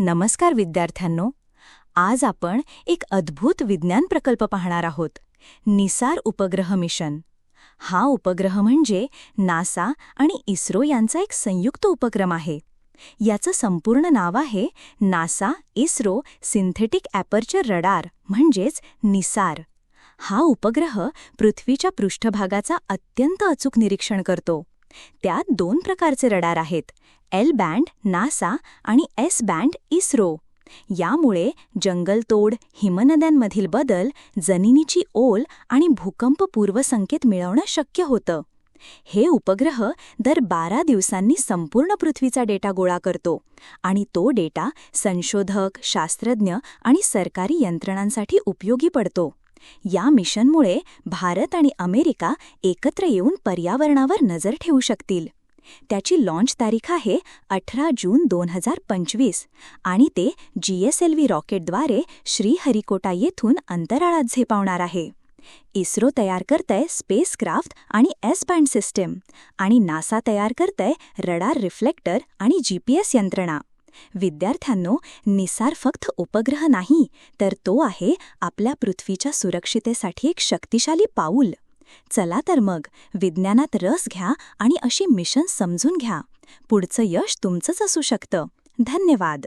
नमस्कार विद्यार्थ्यांनो. आज आपण एक अद्भुत विज्ञान प्रकल्प पाहणार आहोत. निसार उपग्रह मिशन. हा उपग्रह म्हणजे नासा आणि इस्रो यांचा एक संयुक्त उपक्रम आहे. याचं संपूर्ण नाव आहे NASA ISRO synthetic aperture radar म्हणजेच निसार. हा उपग्रह पृथ्वीच्या पृष्ठभागाचा अत्यंत अचूक निरीक्षण करतो. त्यात दोन प्रकारचे रडार आहेत एल बँड नासा आणि एस बँड इस्रो. यामुळे जंगलतोड हिमनद्यांमधील बदल जमिनीची ओल आणि भूकंपपूर्व संकेत मिळवणं शक्य होतं. हे उपग्रह दर बारा दिवसांनी संपूर्ण पृथ्वीचा डेटा गोळा करतो आणि तो डेटा संशोधक शास्त्रज्ञ आणि सरकारी यंत्रणांसाठी उपयोगी पडतो. या मिशनमुळे भारत आणि अमेरिका एकत्र येऊन पर्यावरणावर नजर ठेवू शकतील. त्याची लाँच तारीख आहे अठरा जून दोन हजार पंचवीस आणि ते जीएसएलव्ही रॉकेटद्वारे श्रीहरिकोटा येथून अंतराळात झेपावणार आहे. इस्रो तयार करतंय स्पेसक्राफ्ट आणि एस बँड सिस्टीम आणि नासा तयार करतंय रडार रिफ्लेक्टर आणि जी पी एस यंत्रणा. विद्यार्थ्यांनो निसार फक्त उपग्रह नाही तर तो आहे आपल्या पृथ्वीच्या सुरक्षितेसाठी एक शक्तिशाली पाऊल. चला तर मग विज्ञानात रस घ्या आणि अशी मिशन समजून घ्या. पुढचं यश तुमचंच असू शकतं. धन्यवाद.